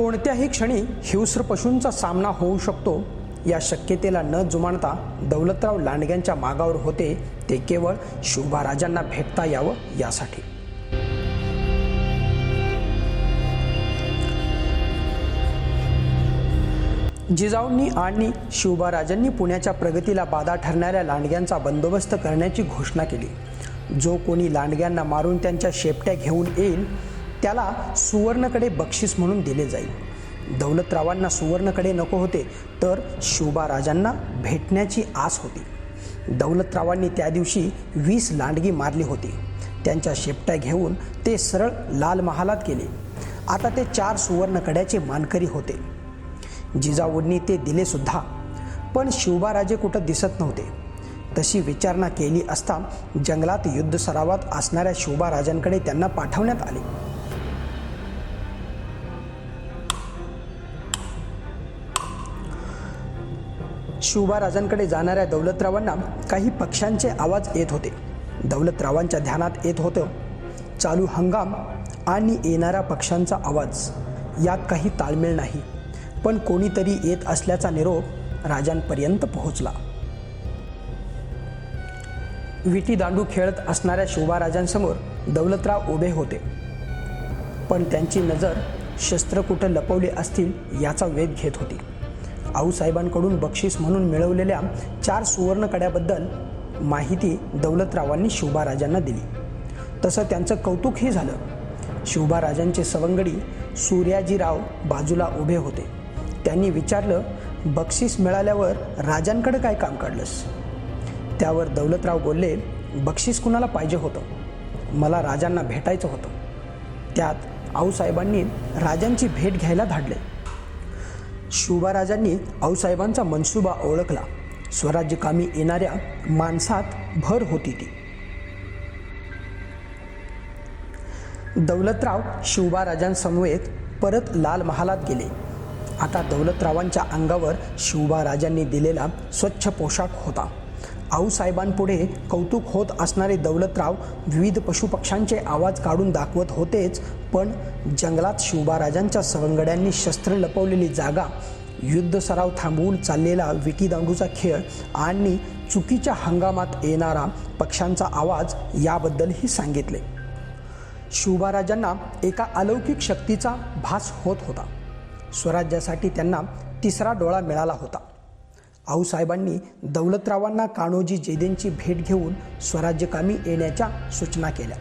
कोणत्याही क्षणी हिंस्र पशूंचा सामना होऊ शकतो. या शक्यतेला न जुमानता दौलतराव लांडग्यांच्या मागावर होते ते केवळ शिवबाराजांना भेटता यावं यासाठी. जिजाऊंनी आणि शिवबाराजांनी पुण्याच्या प्रगतीला बाधा ठरणाऱ्या लांडग्यांचा बंदोबस्त करण्याची घोषणा केली. जो कोणी लांडग्यांना मारून त्यांच्या शेपट्या घेऊन येईल त्याला सुवर्णकडे बक्षीस म्हणून दिले जाईल. दौलतरावांना सुवर्णकडे नको होते तर शिवबाराजांना भेटण्याची आस होती. दौलतरावांनी त्या दिवशी वीस लांडगी मारली होती. त्यांच्या शेपट्या घेऊन ते सरळ लाल महालात गेले. आता ते चार सुवर्णकड्याचे मानकरी होते. जिजाऊंनी ते दिले सुद्धा पण शिवबाराजे कुठं दिसत नव्हते. तशी विचारणा केली असता जंगलात युद्ध सरावात असणाऱ्या शिवबाराजांकडे त्यांना पाठवण्यात आले. शिवबाराजांकडे जाणाऱ्या दौलतरावांना काही पक्ष्यांचे आवाज येत होते. दौलतरावांच्या ध्यानात येत होतं चालू हंगाम आणि येणाऱ्या पक्ष्यांचा आवाज यात काही ताळमेळ नाही. पण कोणीतरी येत असल्याचा निरोप राजांपर्यंत पोहोचला. विटी दांडू खेळत असणाऱ्या शिवबाराजांसमोर दौलतराव उभे होते. पण त्यांची नजर शस्त्र कुठं लपवले असतील याचा वेध घेत होती. आऊसाहेबांकडून बक्षीस म्हणून मिळवलेल्या चार सुवर्णकड्याबद्दल माहिती दौलतरावांनी शिवबाराजांना दिली. तसं त्यांचं कौतुकही झालं. शिवबाराजांचे सवंगडी सूर्याजीराव बाजूला उभे होते. त्यांनी विचारलं बक्षीस मिळाल्यावर राजांकडे काय काम काढलंस? त्यावर दौलतराव बोलले बक्षीस कुणाला पाहिजे होतं? मला राजांना भेटायचं होतं. त्यात आऊसाहेबांनी राजांची भेट घ्यायला धाडले. शिवबाराजांनी आऊसाहेबांचा मनसुबा ओळखला. स्वराज्यकामी येणाऱ्या माणसात भर होती ती. दौलतराव शिवबाराजांसमवेत परत लाल महालात गेले. आता दौलतरावांच्या अंगावर शिवबाराजांनी दिलेला स्वच्छ पोशाख होता. आऊसाहेबांपुढे कौतुक होत असणारे दौलतराव विविध पशुपक्ष्यांचे आवाज काढून दाखवत होतेच पण जंगलात शिवबाराजांच्या सवंगड्यांनी शस्त्र लपवलेली जागा युद्ध सराव थांबवून चाललेला विटीदांडूचा खेळ आणि चुकीच्या हंगामात येणारा पक्ष्यांचा आवाज याबद्दलही सांगितले. शिवबाराजांना एका अलौकिक शक्तीचा भास होत होता. स्वराज्यासाठी त्यांना तिसरा डोळा मिळाला होता. आऊसाहेबांनी दौलतरावांना कान्होजी जेदेंची भेट घेऊन स्वराज्यकामी येण्याच्या सूचना केल्या.